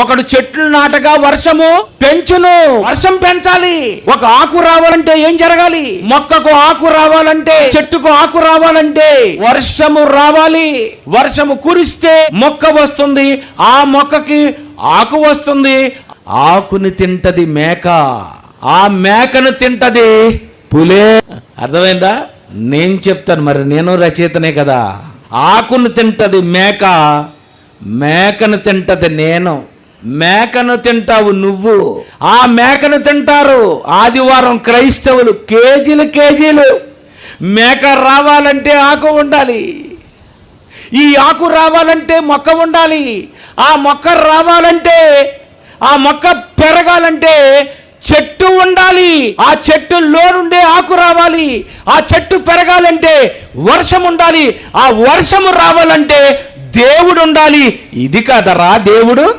ఒకడు చెట్లు నాటగా వర్షము పెంచును. వర్షం పెంచాలి. ఒక ఆకు రావాలంటే ఏం జరగాలి? మొక్కకు ఆకు రావాలంటే చెట్టుకు ఆకు రావాలంటే వర్షము రావాలి. వర్షము కురిస్తే మొక్క వస్తుంది. ఆ మొక్కకి ఆకు వస్తుంది. ఆకుని తింటది మేక. ఆ మేకను తింటది పులే. అర్థమైందా? నేను చెప్తాను మరి నేను రచయితనే కదా. ఆకును తింటది మేక. మేకను తింటది నేను. మేకను తింటావు నువ్వు. ఆ మేకను తింటారు. ఆదివారం క్రైస్తవులు కేజీలు కేజీలు. మేక రావాలంటే ఆకు ఉండాలి. ఈ ఆకు రావాలంటే మొక్క ఉండాలి. ఆ మొక్క రావాలంటే ఆ మొక్క పెరగాలంటే చెట్టు ఉండాలి. ఆ చెట్టులో నుండే ఆకు రావాలి. ఆ చెట్టు పెరగాలంటే వర్షం ఉండాలి. ఆ వర్షము రావాలంటే దేవుడు ఉండాలి. ఇది కదరా దేవుడు?